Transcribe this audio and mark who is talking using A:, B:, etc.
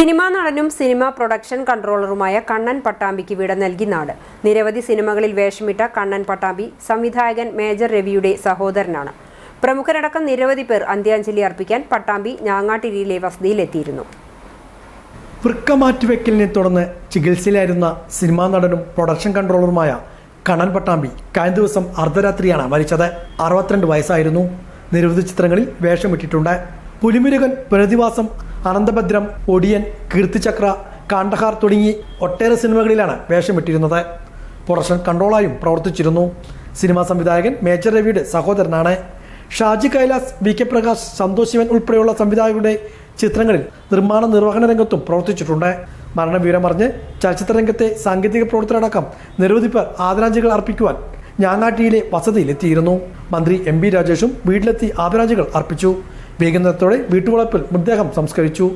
A: Cinema നടനും cinema production കൺട്രോളറുമായ കണ്ണൻ പട്ടാമ്പിക്ക് വിട നൽകി നാട്. നിരവധി സിനിമകളിൽ വേഷമിട്ട കണ്ണൻ പട്ടാമ്പി സംവിധായകൻ മേജർ രവിയുടെ സഹോദരനാണ്. പ്രമുഖരടക്കം നിരവധി പേർ അന്ത്യാഞ്ജലി അർപ്പിക്കാൻ പട്ടാമ്പി ഞാങ്ങാട്ടിരിയിലെ വസതിയിലെത്തിയിരുന്നു.
B: വൃക്ക മാറ്റിവെക്കലിനെ തുടർന്ന് ചികിത്സയിലായിരുന്ന സിനിമാ നടനും പ്രൊഡക്ഷൻ കൺട്രോളറുമായ കണ്ണൻ പട്ടാമ്പി കഴിഞ്ഞ ദിവസം അർദ്ധരാത്രിയാണ് മരിച്ചത്. അറുപത്തിരണ്ട് വയസ്സായിരുന്നു. നിരവധി ചിത്രങ്ങളിൽ വേഷമിട്ടിട്ടുണ്ട്. പുലിമുരുകൻ പുനരധിവാസം അനന്തഭദ്രം ഒടിയൻ കീർത്തിചക്ര കാണ്ടഹാർ തുടങ്ങി ഒട്ടേറെ സിനിമകളിലാണ് വേഷമിട്ടിരുന്നത് പ്രൊഡക്ഷൻ കൺട്രോളായും പ്രവർത്തിച്ചിരുന്നു. സിനിമാ സംവിധായകൻ മേജർ രവിയുടെ സഹോദരനാണ്. ഷാജി കൈലാസ് വി കെ പ്രകാശ് സന്തോഷ് ശിവൻ ഉൾപ്പെടെയുള്ള സംവിധായകരുടെ ചിത്രങ്ങളിൽ നിർമ്മാണ നിർവഹണ രംഗത്തും പ്രവർത്തിച്ചിട്ടുണ്ട്. മരണവിവരം അറിഞ്ഞ് ചലച്ചിത്ര രംഗത്തെ സാങ്കേതിക പ്രവർത്തനടക്കം നിരവധി പേർ ആദരാഞ്ജലികൾ അർപ്പിക്കുവാൻ ഞാങ്ങാട്ടിയിലെ വസതിയിലെത്തിയിരുന്നു. മന്ത്രി എം ബി രാജേഷും വീട്ടിലെത്തി ആദരാഞ്ജലികൾ അർപ്പിച്ചു. വൈകുന്നേരത്തോടെ വീട്ടുവളപ്പിൽ മൃതദേഹം സംസ്കരിച്ചു.